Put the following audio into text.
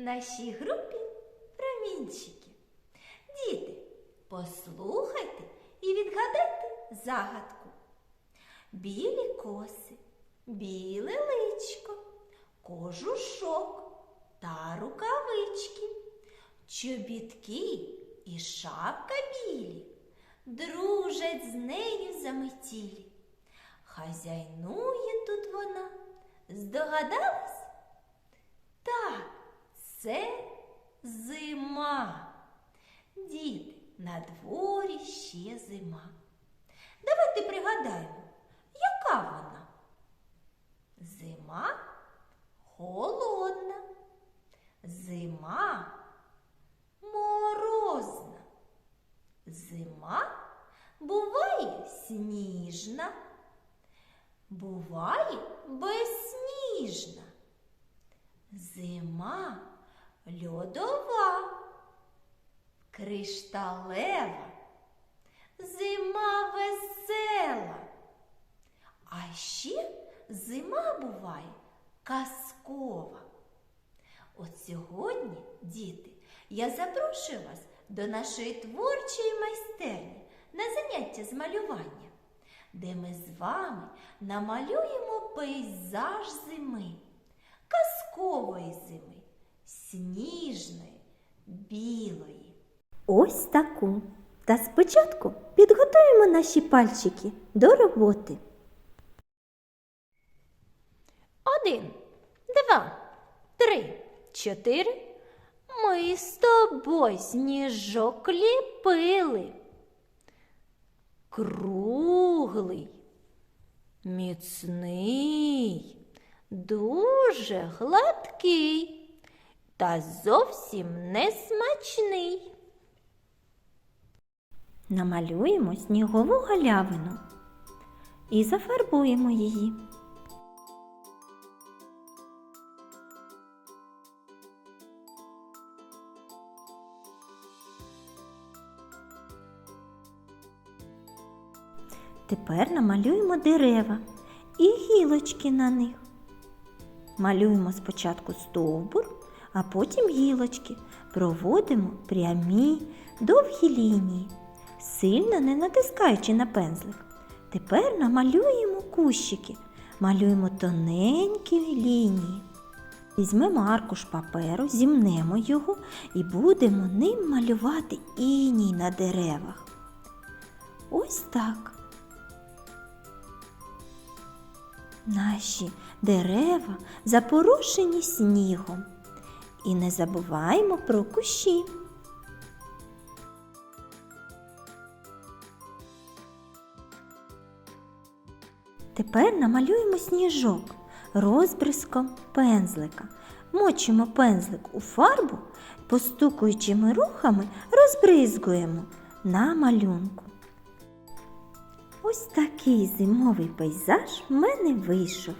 нашій групі промінчики. Діти, послухайте і відгадайте загадку. Білі коси, біле личко, кожушок та рукавички, чобітки і шапка білі, дружать з нею заметілі. Хазяйнує тут вона. Здогадались? Так, це зима. Діти, на дворі ще зима. Давайте пригадаємо, яка вона? Зима холодна, зима морозна, зима буває сніжна, буває безсніжна. Зима льодова, кришталева, зима весела. А ще зима буває казкова. От сьогодні, діти, я запрошую вас до нашої творчої майстерні на заняття з малювання, де ми з вами намалюємо пейзаж зими, казкової зими, сніжної, білої. Ось таку. Та спочатку підготуємо наші пальчики до роботи. Один, два, три, чотири. Ми з тобою сніжок ліпили. Круглий, міцний, дуже гладкий та зовсім не смачний. Намалюємо снігову галявину і зафарбуємо її. Тепер намалюємо дерева і гілочки на них. Малюємо спочатку стовбур, а потім гілочки. Проводимо прямі довгі лінії, сильно не натискаючи на пензлик. Тепер намалюємо кущики, малюємо тоненькі лінії. Візьмемо аркуш паперу, зімнемо його і будемо ним малювати іній на деревах. Ось так. Наші дерева запорошені снігом. І не забуваємо про кущі. Тепер намалюємо сніжок розбризком пензлика. Мочимо пензлик у фарбу, постукуючими рухами розбризгуємо на малюнку. Ось такий зимовий пейзаж в мене вийшов.